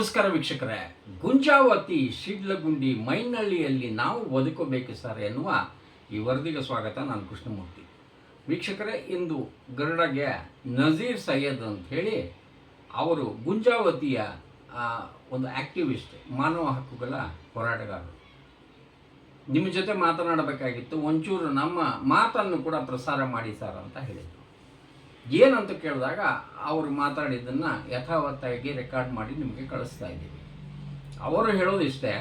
ನಮಸ್ಕಾರ ವೀಕ್ಷಕರೇ. ಗುಂಜಾವತಿ, ಶಿಡ್ಲಗುಂಡಿ, ಮೈನಳ್ಳಿಯಲ್ಲಿ ನಾವು ಬದುಕಬೇಕು ಸರ್ ಎನ್ನುವ ಈ ವರದಿಗೆ ಸ್ವಾಗತ ನಾನು ಕೃಷ್ಣಮೂರ್ತಿ. ವೀಕ್ಷಕರೇ, ಇಂದು ಗರುಡಗೆ ನಜೀರ್ ಸೈಯದ್ ಅಂತ ಹೇಳಿ ಅವರು ಗುಂಜಾವತಿಯ ಒಂದು ಆಕ್ಟಿವಿಸ್ಟ್, ಮಾನವ ಹಕ್ಕುಗಳ ಹೋರಾಟಗಾರರು. ನಿಮ್ಮ ಜೊತೆ ಮಾತನಾಡಬೇಕಾಗಿತ್ತು, ಒಂಚೂರು ನಮ್ಮ ಮಾತನ್ನು ಕೂಡ ಪ್ರಸಾರ ಮಾಡಿ ಸರ್ ಅಂತ ಹೇಳಿದರು. ಏನಂತ ಕೇಳಿದಾಗ ಅವರು ಮಾತಾಡಿದ್ದನ್ನು ಯಥಾವತ್ತಾಗಿ ರೆಕಾರ್ಡ್ ಮಾಡಿ ನಿಮಗೆ ಕಳಿಸ್ತಾ ಇದ್ದೀವಿ. ಅವರು ಹೇಳೋದಿಷ್ಟೇ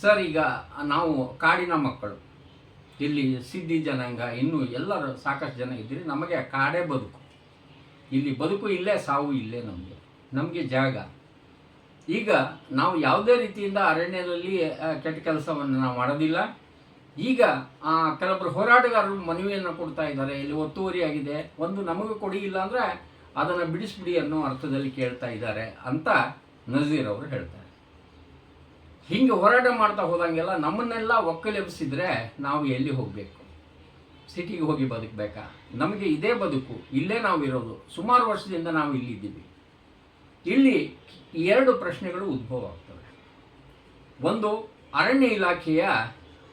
ಸರ್, ಈಗ ನಾವು ಕಾಡಿನ ಮಕ್ಕಳು. ಇಲ್ಲಿ ಸಿದ್ಧಿ ಜನಾಂಗ, ಇನ್ನೂ ಎಲ್ಲರೂ ಸಾಕಷ್ಟು ಜನ ಇದ್ದೀರಿ, ನಮಗೆ ಕಾಡೇ ಬದುಕು. ಇಲ್ಲಿ ಬದುಕು ಇಲ್ಲೇ, ಸಾವು ಇಲ್ಲೇ ನಮಗೆ. ನಮಗೆ ಜಾಗ. ಈಗ ನಾವು ಯಾವುದೇ ರೀತಿಯಿಂದ ಅರಣ್ಯದಲ್ಲಿ ಕೆಟ್ಟ ಕೆಲಸವನ್ನು ನಾವು ಮಾಡೋದಿಲ್ಲ. ಈಗ ಆ, ಕೆಲವೊಬ್ಬರು ಹೋರಾಟಗಾರರು ಮನವಿಯನ್ನು ಕೊಡ್ತಾ ಇದ್ದಾರೆ. ಇಲ್ಲಿ ಒತ್ತುವರಿ ಆಗಿದೆ ಒಂದು ನಮಗೆ ಕೊಡಿ ಇಲ್ಲ ಅಂದರೆ ಅದನ್ನು ಬಿಡಿಸ್ಬಿಡಿ ಅನ್ನೋ ಅರ್ಥದಲ್ಲಿ ಕೇಳ್ತಾ ಇದ್ದಾರೆ ಅಂತ ನಜೀರ್ ಅವರು ಹೇಳ್ತಾರೆ. ಹಿಂಗೆ ಹೋರಾಟ ಮಾಡ್ತಾ ಹೋದಂಗೆಲ್ಲ ನಮ್ಮನ್ನೆಲ್ಲ ಒಕ್ಕಲೆಬ್ಸಿದ್ರೆ ನಾವು ಎಲ್ಲಿ ಹೋಗಬೇಕು? ಸಿಟಿಗೆ ಹೋಗಿ ಬದುಕಬೇಕಾ? ನಮಗೆ ಇದೇ ಬದುಕು ಇಲ್ಲೇ ನಾವು ಇರೋದು. ಸುಮಾರು ವರ್ಷದಿಂದ ನಾವು ಇಲ್ಲಿದ್ದೀವಿ ಇಲ್ಲಿ ಎರಡು ಪ್ರಶ್ನೆಗಳು ಉದ್ಭವ ಆಗ್ತವೆ. ಒಂದು ಅರಣ್ಯ ಇಲಾಖೆಯ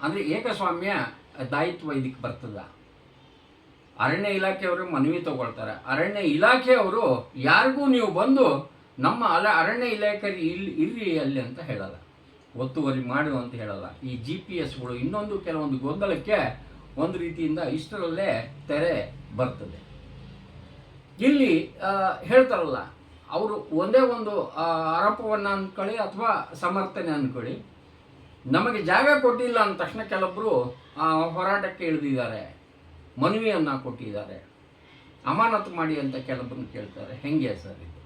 ಅಂದರೆ ಏಕಸ್ವಾಮ್ಯ ದಾಯಿತ್ವ ಇದಕ್ಕೆ ಬರ್ತದ. ಅರಣ್ಯ ಇಲಾಖೆಯವರು ಮನವಿ ತಗೊಳ್ತಾರೆ. ಅರಣ್ಯ ಇಲಾಖೆಯವರು ಯಾರಿಗೂ ನೀವು ಬಂದು ನಮ್ಮ ಅಲ ಅರಣ್ಯ ಇಲಾಖೆ ಇಲ್ಲಿ ಇರ್ರಿ ಅಲ್ಲಿ ಅಂತ ಹೇಳಲ್ಲ. ಒತ್ತುವರಿ ಮಾಡು ಅಂತ ಹೇಳಲ್ಲ. ಈ ಜಿ ಪಿ ಎಸ್ಗಳು ಇನ್ನೊಂದು ಕೆಲವೊಂದು ಗೊಂದಲಕ್ಕೆ ಒಂದು ರೀತಿಯಿಂದ ಇಷ್ಟರಲ್ಲೇ ತೆರೆ ಬರ್ತದೆ. ಇಲ್ಲಿ ಹೇಳ್ತಾರಲ್ಲ, ಅವರು ಒಂದೇ ಒಂದು ಆರೋಪವನ್ನು ಅಂದ್ಕೊಳ್ಳಿ ಅಥವಾ ಸಮರ್ಥನೆ ಅಂದ್ಕೊಳ್ಳಿ ನಮಗೆ ಜಾಗ ಕೊಟ್ಟಿಲ್ಲ ಅಂದ ತಕ್ಷಣ ಕೆಲವೊಬ್ಬರು ಹೋರಾಟಕ್ಕೆ ಇಳಿದಿದ್ದಾರೆ. ಮನವಿಯನ್ನು ಕೊಟ್ಟಿದ್ದಾರೆ. ಅಮಾನತು ಮಾಡಿ ಅಂತ ಕೆಲವೊಬ್ಬರನ್ನ ಕೇಳ್ತಾರೆ. ಹೆಂಗೆ ಸರ್ ಇದು?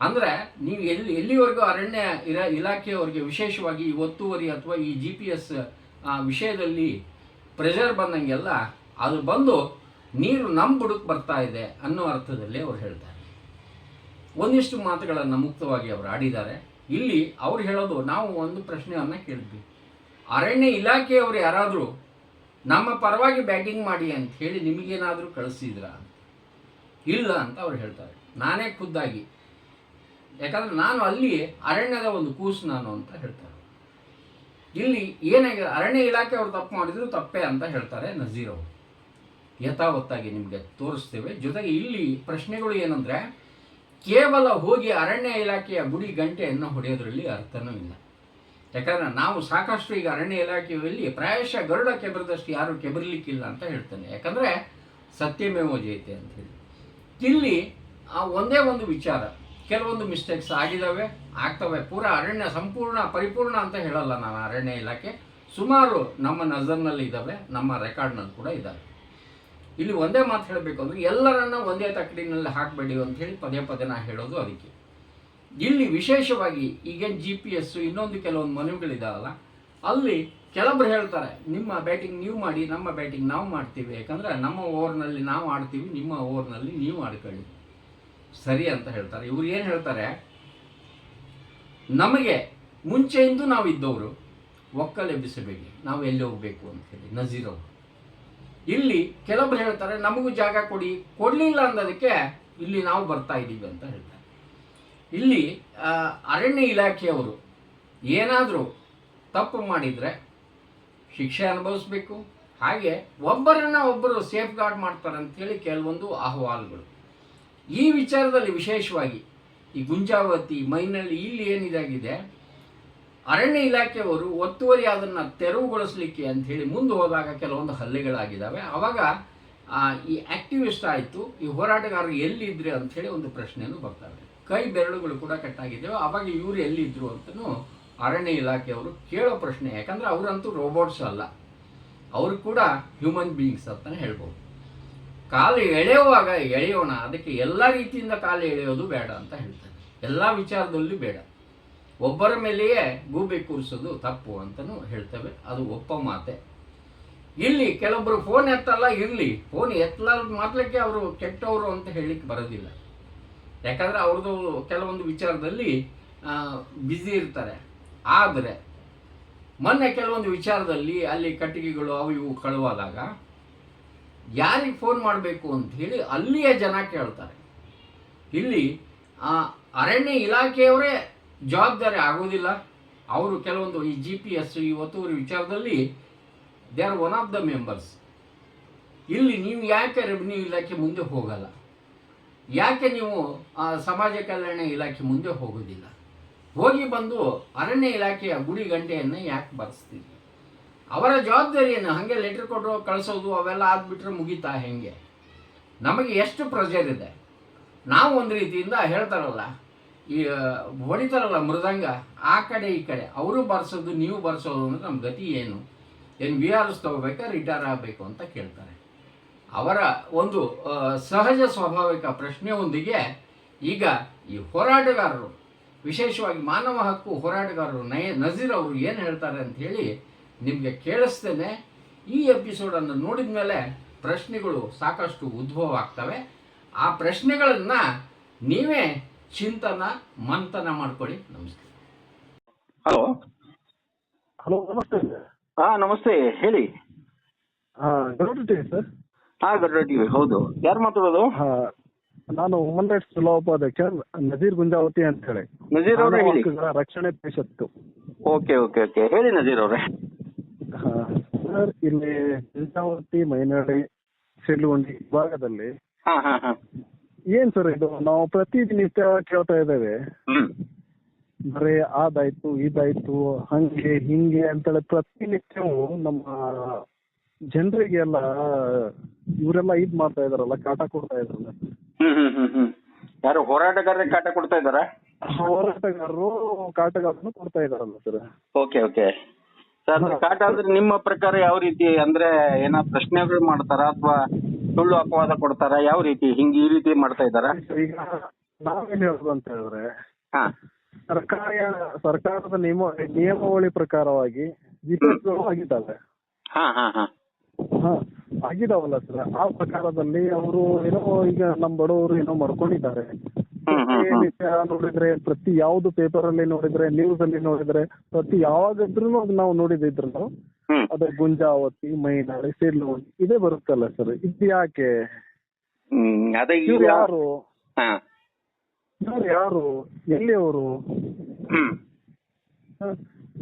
ಅಂದರೆ ನೀವು ಎಲ್ಲಿ, ಎಲ್ಲಿವರೆಗೂ ಅರಣ್ಯ ಇರ, ಇಲಾಖೆಯವರಿಗೆ ವಿಶೇಷವಾಗಿ ಈ ಒತ್ತುವರಿ ಅಥವಾ ಈ ಜಿ ಪಿ ಎಸ್ ವಿಷಯದಲ್ಲಿ ಪ್ರೆಷರ್ ಬಂದಂಗೆಲ್ಲ ಅದು ಬಂದು ನೀರು ನಮ್ಮ ಬುಡಕ್ಕೆ ಬರ್ತಾ ಇದೆ ಅನ್ನೋ ಅರ್ಥದಲ್ಲಿ ಅವ್ರು ಹೇಳ್ತಾರೆ. ಒಂದಿಷ್ಟು ಮಾತುಗಳನ್ನು ಮುಕ್ತವಾಗಿ ಅವರು ಆಡಿದ್ದಾರೆ. ಇಲ್ಲಿ ಅವ್ರು ಹೇಳೋದು, ನಾವು ಒಂದು ಪ್ರಶ್ನೆಯನ್ನು ಕೇಳಿದ್ವಿ. ಅರಣ್ಯ ಇಲಾಖೆಯವರು ಯಾರಾದರೂ, ನಮ್ಮ ಪರವಾಗಿ ಬ್ಯಾಟಿಂಗ್ ಮಾಡಿ ಅಂತ ಹೇಳಿ ನಿಮಗೇನಾದರೂ ಕಳಿಸಿದ್ರಾ ಇಲ್ಲ ಅಂತ ಅವ್ರು ಹೇಳ್ತಾರೆ. ನಾನೇ ಖುದ್ದಾಗಿ. ಯಾಕಂದ್ರೆ ನಾನು ಅಲ್ಲಿ ಅರಣ್ಯದ ಒಂದು ಕೂಸು ನಾನು ಅಂತ ಹೇಳ್ತಾರೆ. ಇಲ್ಲಿ ಏನಾಗಿದೆ ಅರಣ್ಯ ಇಲಾಖೆ ಅವರು ತಪ್ಪು ಮಾಡಿದ್ರು ತಪ್ಪೇ ಅಂತ ಹೇಳ್ತಾರೆ ನಜೀರ್ ಅವರು ಯಥಾವತ್ತಾಗಿ ನಿಮಗೆ ತೋರಿಸ್ತೇವೆ. ಜೊತೆಗೆ ಇಲ್ಲಿ ಪ್ರಶ್ನೆಗಳು ಏನಂದರೆ ಕೇವಲ ಹೋಗಿ ಅರಣ್ಯ ಇಲಾಖೆಯ ಗುಡಿ ಗಂಟೆಯನ್ನು ಹೊಡೆಯೋದ್ರಲ್ಲಿ ಅರ್ಥನೂ ಇಲ್ಲ. ಯಾಕಂದ್ರೆ ನಾವು ಸಾಕಷ್ಟು ಈಗ ಅರಣ್ಯ ಇಲಾಖೆಯಲ್ಲಿ ಪ್ರಾಯಶಃ ಗರುಡ ಕೆಬರದಷ್ಟು ಯಾರು ಕೆಬರ್ಲಿಕ್ಕಿಲ್ಲ ಅಂತ ಹೇಳ್ತಾನೆ. ಯಾಕಂದರೆ ಸತ್ಯಮೇವ ಜಯತೆ ಅಂತ ಹೇಳಿ. ಇಲ್ಲಿ ಆ ಒಂದೇ ಒಂದು ವಿಚಾರ, ಕೆಲವೊಂದು ಮಿಸ್ಟೇಕ್ಸ್ ಆಗಿದ್ದಾವೆ ಆಗ್ತವೆ. ಪೂರ ಅರಣ್ಯ ಸಂಪೂರ್ಣ ಪರಿಪೂರ್ಣ ಅಂತ ಹೇಳಲ್ಲ ನಾನು ಅರಣ್ಯ ಇಲಾಖೆ. ಸುಮಾರು ನಮ್ಮ ನಜರ್ನಲ್ಲಿ ಇದ್ದಾವೆ ನಮ್ಮ ರೆಕಾರ್ಡ್ನಲ್ಲಿ ಕೂಡ ಇದ್ದಾವೆ ಇಲ್ಲಿ ಒಂದೇ ಮಾತು ಹೇಳಬೇಕು ಅಂದರೆ ಎಲ್ಲರನ್ನ ಒಂದೇ ತಕ್ಕಡಿನಲ್ಲಿ ಹಾಕಬೇಡಿ ಅಂತ ಹೇಳಿ ಪದೇ ಪದೇ ನಾ ಹೇಳೋದು ಅದಕ್ಕೆ. ಇಲ್ಲಿ ವಿಶೇಷವಾಗಿ ಈಗೇನು ಜಿ ಪಿ ಎಸ್ಸು ಇನ್ನೊಂದು ಕೆಲವೊಂದು ಮನವಿಗಳಿದಾವಲ್ಲ, ಅಲ್ಲಿ ಕೆಲವರು ಹೇಳ್ತಾರೆ, ನಿಮ್ಮ ಬ್ಯಾಟಿಂಗ್ ನೀವು ಮಾಡಿ, ನಮ್ಮ ಬ್ಯಾಟಿಂಗ್ ನಾವು ಮಾಡ್ತೀವಿ. ಯಾಕಂದರೆ ನಮ್ಮ ಓವರ್ನಲ್ಲಿ ನಾವು ಆಡ್ತೀವಿ, ನಿಮ್ಮ ಓವರ್ನಲ್ಲಿ ನೀವು ಆಡ್ಕೊಳ್ಳಿ. ಸರಿ ಅಂತ ಹೇಳ್ತಾರೆ. ಇವ್ರು ಏನು ಹೇಳ್ತಾರೆ, ನಮಗೆ ಮುಂಚೆಯಿಂದ ನಾವು ಇದ್ದವರು ಒಕ್ಕಲೆಬ್ಬಿಸಬೇಕು ನಾವು ಎಲ್ಲಿ ಹೋಗಬೇಕು ಅಂತ ಹೇಳಿ. ನಜೀರ್ ಅವರು. ಇಲ್ಲಿ ಕೆಲವೊಬ್ರು ಹೇಳ್ತಾರೆ, ನಮಗೂ ಜಾಗ ಕೊಡಿ. ಕೊಡಲಿಲ್ಲ ಅನ್ನೋದಕ್ಕೆ ಇಲ್ಲಿ ನಾವು ಬರ್ತಾ ಇದ್ದೀವಿ ಅಂತ ಹೇಳ್ತಾರೆ. ಇಲ್ಲಿ ಅರಣ್ಯ ಇಲಾಖೆಯವರು ಏನಾದರೂ ತಪ್ಪು ಮಾಡಿದರೆ ಶಿಕ್ಷೆ ಅನುಭವಿಸ್ಬೇಕು. ಹಾಗೆ ಒಬ್ಬರನ್ನ ಒಬ್ಬರು ಸೇಫ್ ಗಾರ್ಡ್ ಮಾಡ್ತಾರೆ ಅಂತೇಳಿ ಕೆಲವೊಂದು ಅಹವಾಲುಗಳು. ಈ ವಿಚಾರದಲ್ಲಿ ವಿಶೇಷವಾಗಿ ಈ ಗುಂಜಾವತಿ, ಮೈನಲ್ಲಿ ಇಲ್ಲಿ ಏನಿದಾಗಿದೆ ಅರಣ್ಯ ಇಲಾಖೆಯವರು ಒತ್ತುವರಿ ಅದನ್ನು ತೆರವುಗೊಳಿಸಲಿಕ್ಕೆ ಅಂತ ಹೇಳಿ ಮುಂದೆ ಹೋದಾಗ ಕೆಲವೊಂದು ಹಲ್ಲೆಗಳಾಗಿದ್ದಾವೆ. ಅವಾಗ ಈ ಆಕ್ಟಿವಿಸ್ಟ್ ಆಯಿತು, ಈ ಹೋರಾಟಗಾರರು ಅಂತ ಹೇಳಿ ಒಂದು ಪ್ರಶ್ನೆಯನ್ನು ಬರ್ತವೆ ಕೈ ಬೆರಳುಗಳು ಕೂಡ ಕಟ್ಟಾಗಿದ್ದೇವೆ. ಅವಾಗ ಇವರು ಎಲ್ಲಿದ್ರು ಅಂತಲೂ ಅರಣ್ಯ ಇಲಾಖೆಯವರು ಕೇಳೋ ಪ್ರಶ್ನೆ. ಯಾಕಂದ್ರೆ ಅವರಂತೂ ರೋಬೋಟ್ಸ್ ಅಲ್ಲ. ಅವರು ಕೂಡ ಹ್ಯೂಮನ್ ಬೀಯಿಂಗ್ಸ್ ಅಂತಲೇ ಹೇಳ್ಬೋದು. ಕಾಲು ಎಳೆಯುವಾಗ ಎಳೆಯೋಣ. ಅದಕ್ಕೆ ಎಲ್ಲ ರೀತಿಯಿಂದ ಕಾಲು ಎಳೆಯೋದು ಬೇಡ ಅಂತ ಹೇಳ್ತಾರೆ. ಎಲ್ಲ ವಿಚಾರದಲ್ಲೂ ಬೇಡ. ಒಬ್ಬರ ಮೇಲೆಯೇ ಗೂಬೆ ಕೂರಿಸೋದು ತಪ್ಪು ಅಂತಲೂ ಹೇಳ್ತೇವೆ. ಅದು ಒಪ್ಪ ಮಾತೆ. ಇಲ್ಲಿ ಕೆಲವೊಬ್ಬರು ಫೋನ್ ಎತ್ತಲ್ಲ, ಇರಲಿ. ಫೋನ್ ಎತ್ತಲಾರ್ದು ಮಾತ್ರಕ್ಕೆ ಅವರು ಕೆಟ್ಟವರು ಅಂತ ಹೇಳಲಿಕ್ಕೆ ಬರೋದಿಲ್ಲ. ಯಾಕಂದರೆ ಅವ್ರದ್ದು ಕೆಲವೊಂದು ವಿಚಾರದಲ್ಲಿ ಬ್ಯುಸಿ ಇರ್ತಾರೆ. ಆದರೆ, ಮೊನ್ನೆ ಕೆಲವೊಂದು ವಿಚಾರದಲ್ಲಿ ಅಲ್ಲಿ ಕಟ್ಟಿಗೆಗಳು ಅವು ಇವು ಕಳುವಾದಾಗ, ಯಾರಿಗೆ ಫೋನ್ ಮಾಡಬೇಕು ಅಂತ ಹೇಳಿ ಅಲ್ಲಿಯೇ ಜನ ಕೇಳ್ತಾರೆ. ಇಲ್ಲಿ ಅರಣ್ಯ ಇಲಾಖೆಯವರೇ ಜವಾಬ್ದಾರಿ ಆಗೋದಿಲ್ಲ. ಅವರು ಕೆಲವೊಂದು ಈ ಜಿ ಪಿ ಎಸ್ ಈ ಒತ್ತುವರಿ ವಿಚಾರದಲ್ಲಿ they are one of the members ಇಲ್ಲಿ ನೀವು ಯಾಕೆ ರೆವಿನ್ಯೂ ಇಲಾಖೆ ಮುಂದೆ ಹೋಗಲ್ಲ? ಯಾಕೆ ನೀವು ಸಮಾಜ ಕಲ್ಯಾಣ ಇಲಾಖೆ ಮುಂದೆ ಹೋಗೋದಿಲ್ಲ? ಹೋಗಿ ಬಂದು ಅರಣ್ಯ ಇಲಾಖೆಯ ಗುಡಿ ಗಂಟೆಯನ್ನು ಯಾಕೆ ಬರೆಸ್ತೀವಿ ಅವರ ಜವಾಬ್ದಾರಿಯನ್ನು ಹಾಗೆ ಲೆಟರ್ ಕೊಟ್ಟರು ಕಳಿಸೋದು, ಅವೆಲ್ಲ ಆದ್ಬಿಟ್ರೆ ಮುಗೀತಾ ಹೆಂಗೆ? ನಮಗೆ ಎಷ್ಟು ಪ್ರೆಷರ್ ಇದೆ? ನಾವು ಒಂದು ರೀತಿಯಿಂದ ಹೇಳ್ತಾರಲ್ಲ ಈ ಹೊಡಿತಾರಲ್ಲ ಮೃದಂಗ, ಆ ಕಡೆ ಈ ಕಡೆ, ಅವರು ಬರ್ಸೋದು, ನೀವು ಬರ್ಸೋದು ಅಂದ್ರೆ ನಮ್ಮ ಗತಿ ಏನು? ಏನು ವಿ ಆರ್ ಎಸ್ ತಗೋಬೇಕಾ, ರಿಟೈರ್ ಆಗಬೇಕು ಅಂತ ಕೇಳ್ತಾರೆ. ಅವರ ಒಂದು ಸಹಜ ಸ್ವಾಭಾವಿಕ ಪ್ರಶ್ನೆಯೊಂದಿಗೆ ಈಗ ಈ ಹೋರಾಟಗಾರರು, ವಿಶೇಷವಾಗಿ ಮಾನವ ಹಕ್ಕು ಹೋರಾಟಗಾರರು ನಯ, ನಜೀರ್ ಅವರು ಏನು ಹೇಳ್ತಾರೆ ಅಂತ ಹೇಳಿ ನಿಮಗೆ ಕೇಳಿಸ್ತೇನೆ. ಈ ಎಪಿಸೋಡನ್ನು ನೋಡಿದ ಮೇಲೆ ಪ್ರಶ್ನೆಗಳು ಸಾಕಷ್ಟು ಉದ್ಭವ ಆಗ್ತವೆ ಆ ಪ್ರಶ್ನೆಗಳನ್ನು ನೀವೇ ಚಿಂತನ ಮಂಥನ ಮಾಡ್ಕೊಳ್ಳಿ. ನಮಸ್ತೆ. ಹಲೋ. ಹಲೋ ನಮಸ್ತೆ. ಹಾ ನಮಸ್ತೆ. ಹೇಳಿ. ಹಾ ಗರುಡ ಟಿವಿ ಸರ್. ಹಾ ಗರುಡ ಟಿವಿ ಹೌದು. ಯಾರು ಮಾತಾಡೋದು? ಹಾ ನಾನು ಹುಮನ್ ರೈಟ್ಸ್ ನಜೀರ್ ಗುಂಜಾವತಿ ಅಂತ ಹೇಳಿ ನಜೀರ್ ಅವರೇ ಹೇಳಿ. ರಕ್ಷಣೆ ಪರಿಷತ್ತು. Okay okay okay. ಹೇಳಿ ನಜೀರ್ ಅವ್ರೆ. ಹಾ ಸರ್ ಇಲ್ಲಿ ಗುಂಜಾವತಿ ಮೈನಾಡಿ ಸಿಡ್ಲುಗುಂಡಿ ಭಾಗದಲ್ಲಿ ಹಾ ಹಾ ಹಾ. ಏನ್ ಸರ್ ಇದು? ನಾವು ಪ್ರತಿನಿತ್ಯ ಕೇಳ್ತಾ ಇದ್ದೇವೆ. ಹ್ಮ್. ಬರೀ ಅದಾಯ್ತು ಇದಾಯ್ತು ಹಂಗೆ ಹಿಂಗೆ ಅಂತೇಳಿ ಪ್ರತಿನಿತ್ಯವೂ ನಮ್ಮ ಜನರಿಗೆಲ್ಲ ಇವರೆಲ್ಲ ಇದ್ ಮಾಡ್ತಾ ಇದಾರಲ್ಲ ಕಾಟ ಕೊಡ್ತಾ ಇದಾರಲ್ಲ ಹ್ಮ್ ಹ್ಮ್ ಹ್ಮ್ ಹ್ಮ್. ಯಾರು ಹೋರಾಟಗಾರರಿಗೆ ಕಾಟ ಕೊಡ್ತಾ ಇದ್ದಾರಾ? ಹೋರಾಟಗಾರರು ಕಾಟಗಾರರು ಕೊಡ್ತಾ ಇದಾರಲ್ಲ ಸರ್. Okay okay. ಸರ್ ಕಾಟ ಅಂದ್ರೆ ನಿಮ್ಮ ಪ್ರಕಾರ ಯಾವ ರೀತಿ ಅಂದ್ರೆ ಏನೋ ಪ್ರಶ್ನೆಗಳು ಮಾಡ್ತಾರಾ ಅಥವಾ ಸುಳ್ಳು ಅಪವಾದ ಕೊಡ್ತಾರ? ಯಾವ ರೀತಿ? ಹಿಂಗ್ ಈ ರೀತಿ ಮಾಡ್ತಾ ಇದಾರ ಈಗ ನಾವೇನ್ ಹೇಳುದು ಅಂತ ಹೇಳಿದ್ರೆ ಸರ್ಕಾರ ಸರ್ಕಾರಿ ಸರ್ಕಾರದ ನಿಯಮ ನಿಯಮಾವಳಿ ಪ್ರಕಾರವಾಗಿ ಆಗಿದ್ದಾವೆ. ಹಾ ಹಾ ಹಾ. ಹಾ ಆಗಿದಾವಲ್ಲ ಸರ್. ಆ ಪ್ರಕಾರದಲ್ಲಿ ಅವರು ಏನೋ ಈಗ ನಮ್ ಬಡವರು ಏನೋ ಮಾಡ್ಕೊಂಡಿದ್ದಾರೆ. ನೋಡಿದ್ರೆ ಪ್ರತಿ ಯಾವ್ದು ಪೇಪರ್ ಅಲ್ಲಿ ನೋಡಿದ್ರೆ ನ್ಯೂಸ್ ಅಲ್ಲಿ ನೋಡಿದ್ರೆ ಪ್ರತಿ ಯಾವಾಗದ್ರೂ ನಾವು ನೋಡಿದಿದ್ರು ಅದೇ ಗುಂಜಾವತಿ ಮೈನಾಳಿ ಸಿಡ್ಲು ಇದೇ ಬರುತ್ತಲ್ಲ ಸರ್ ಇದು ಯಾಕೆ? ಅದೇ ಇವ್ರು ಯಾರು? ಇವ್ರು ಯಾರು? ಎಲ್ಲಿಯವರು?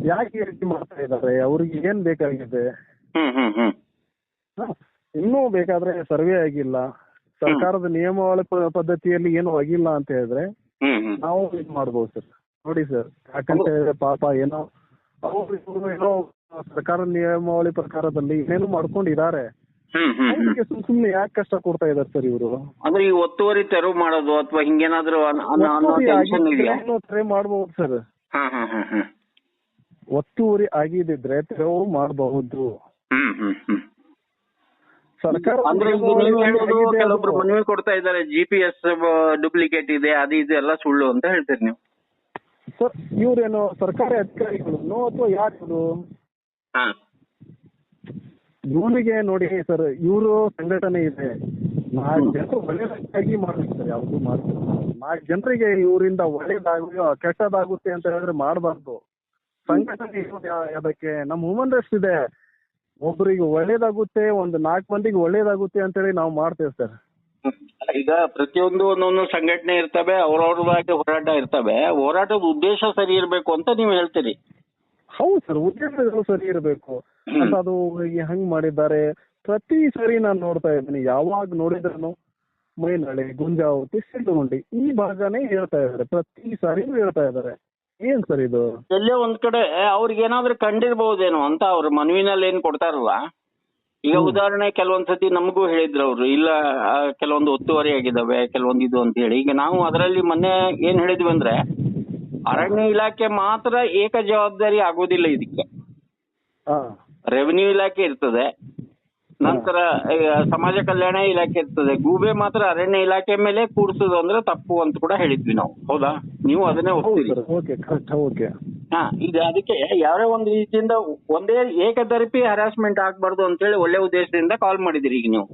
ಯಾಕೆ ರೀತಿ ಮಾಡ್ತಾ ಇದ್ದಾರೆ? ಅವ್ರಿಗೆ ಏನ್ ಬೇಕಾಗಿದೆ? ಇನ್ನೂ ಬೇಕಾದ್ರೆ ಸರ್ವೆ ಆಗಿಲ್ಲ. ಸರ್ಕಾರದ ನಿಯಮಾವಳಿ ಪದ್ಧತಿಯಲ್ಲಿ ಏನು ಆಗಿಲ್ಲ ಅಂತ ಹೇಳಿದ್ರೆ ನಾವು ಇದು ಮಾಡ್ಬೋದು ಸರ್ ನೋಡಿ ಸರ್ ಯಾಕಂತ ಹೇಳಿದ್ರೆ ಪಾಪ ಏನೋ ಅವ್ರು ಏನೋ ಸರ್ಕಾರ ನಿಯಮಾವಳಿ ಪ್ರಕಾರದಲ್ಲಿ ಏನೇನು ಮಾಡ್ಕೊಂಡಿದ್ದಾರೆ. ಹ್ಮ್ ಹ್ಮ್ ಹ್ಮ್. ಅವ್ರಿಗೆ ಸುಮ್ ಸುಮ್ನೆ ಯಾಕೆ ಕಷ್ಟ ಕೊಡ್ತಾ ಇದಾರೆ ಸರ್ ಇವರು? ಅಂದ್ರೆ ಈ ಒತ್ತುವರಿ ತೆರವು ಮಾಡೋದು ಅಥವಾ ಹಿಂಗೇನಾದ್ರೂ ಅನ್- ಅನ್ನೋ ಟೆನ್ಷನ್ ಇದೆಯಾ? ಟ್ರೈ ಮಾಡ್ಬೋದು ಸರ್. ಹಾ ಹಾ ಹಾ ಹಾ ಒತ್ತುವರಿ ಆಗಿದ್ದಿದ್ರೆ ತೆರವು ಮಾಡಬಹುದು. ಹ್ಮ್ ಹ್ಮ್ ಹ್ಮ್. ಸರ್ಕಾರ ಅಂದ್ರೆ ಈಗ ನೀವು ಹೇಳೋದು ಕೆಲವೊಬ್ರು ಮನವಿ ಕೊಡ್ತಾ ಇದ್ದಾರೆ ಜಿ ಪಿ ಎಸ್ ಡೂಪ್ಲಿಕೇಟ್ ಇದೆ ಅದು ಇದು ಎಲ್ಲ ಸುಳ್ಳು ಅಂತ ಹೇಳ್ತೀರಿ ನೀವು. ಸರ್ ಇವ್ರೇನು ಸರ್ಕಾರಿ ಅಧಿಕಾರಿಗಳು ಅಥವಾ ಯಾರು ಹಾ. ಇವರಿಗೆ ನೋಡಿ ಸರ್ ಇವರು ಸಂಘಟನೆ ಇದೆ. ನಾಲ್ಕು ಜನರು ಒಳ್ಳೇದಕ್ಕಾಗಿ ಮಾಡ್ಬೇಕು ಸರ್ ಯಾವುದು ಮಾಡ್ತಾರೆ ನಾಲ್ಕು ಜನರಿಗೆ ಇವರಿಂದ ಒಳ್ಳೇದಾಗ ಕೆಟ್ಟದಾಗುತ್ತೆ ಅಂತ ಹೇಳಿದ್ರೆ ಮಾಡಬಾರ್ದು. ಸಂಘಟನೆ ಅದಕ್ಕೆ ನಮ್ಮ ಹ್ಯೂಮನ್ ರೈಟ್ಸ್ ಇದೆ. ಒಬ್ಬರಿಗೆ ಒಳ್ಳೇದಾಗುತ್ತೆ ಒಂದು ನಾಲ್ಕು ಮಂದಿಗೆ ಒಳ್ಳೇದಾಗುತ್ತೆ ಅಂತೇಳಿ ನಾವು ಮಾಡ್ತೇವೆ ಸರ್. ಈಗ ಪ್ರತಿಯೊಂದು ಒಂದೊಂದು ಸಂಘಟನೆ ಇರ್ತವೆ ಅವ್ರವ್ರದಾಗಿ ಹೋರಾಟ ಇರ್ತವೆ. ಹೋರಾಟದ ಉದ್ದೇಶ ಸರಿ ಇರಬೇಕು ಅಂತ ನೀವು ಹೇಳ್ತೀರಿ. ಹೌದು ಸರ್ ಉದ್ದೇಶಗಳು ಸರಿ ಇರಬೇಕು. ಅಂತ ಅದು ಹಂಗ್ ಮಾಡಿದ್ದಾರೆ. ಪ್ರತಿ ಸರಿ ನಾನು ನೋಡ್ತಾ ಇದ್ದೀನಿ ಯಾವಾಗ ನೋಡಿದ್ರೂ ಮೈನಳ್ಳಿ ಗುಂಜಾವತಿ ಸಿಡ್ಲುಗುಂಡಿ ಈ ಭಾಗನೇ ಹೇಳ್ತಾ ಇದ್ದಾರೆ. ಪ್ರತಿ ಸಾರಿ ಹೇಳ್ತಾ ಇದ್ದಾರೆ. ಏನ್ ಸರ್ ಇದು? ಎಲ್ಲೇ ಒಂದ್ ಕಡೆ ಅವ್ರಿಗೆ ಏನಾದ್ರೂ ಕಂಡಿರ್ಬಹುದೇನೋ ಅಂತ ಅವ್ರ ಮನವಿನಲ್ಲಿ ಏನ್ ಕೊಡ್ತಾರಲ್ಲ? ಈಗ ಉದಾಹರಣೆ ಕೆಲವೊಂದ್ಸತಿ ನಮಗೂ ಹೇಳಿದ್ರು ಅವ್ರು ಇಲ್ಲ ಕೆಲವೊಂದು ಒತ್ತುವರಿ ಆಗಿದಾವೆ ಕೆಲವೊಂದು ಇದು ಅಂತ ಹೇಳಿ. ಈಗ ನಾವು ಅದರಲ್ಲಿ ಮೊನ್ನೆ ಏನ್ ಹೇಳಿದ್ವಿ ಅಂದ್ರೆ ಅರಣ್ಯ ಇಲಾಖೆ ಮಾತ್ರ ಏಕ ಜವಾಬ್ದಾರಿ ಆಗೋದಿಲ್ಲ ಇದಕ್ಕೆ ರೆವಿನ್ಯೂ ಇಲಾಖೆ ಇರ್ತದೆ. ನಂತರ ಸಮಾಜ ಕಲ್ಯಾಣ ಇಲಾಖೆ ಇರ್ತದೆ. ಗೂಬೆ ಮಾತ್ರ ಅರಣ್ಯ ಇಲಾಖೆ ಮೇಲೆ ಕೂಡಿಸೋದು ಅಂದ್ರೆ ತಪ್ಪು ಅಂತ ಕೂಡ ಹೇಳಿದ್ವಿ ನಾವು. ಹೌದಾ? ನೀವು ಅದನ್ನೇ ಒಪ್ತೀರಿ. ಹಾ ಈಗ ಅದಕ್ಕೆ ಯಾವ್ದೇ ಒಂದು ರೀತಿಯಿಂದ ಒಂದೇ ಏಕತರಪಿ ಹರಾಸ್ಮೆಂಟ್ ಆಗ್ಬಾರ್ದು ಅಂತೇಳಿ ಒಳ್ಳೆ ಉದ್ದೇಶದಿಂದ ಕಾಲ್ ಮಾಡಿದಿರಿ ಈಗ ನೀವು.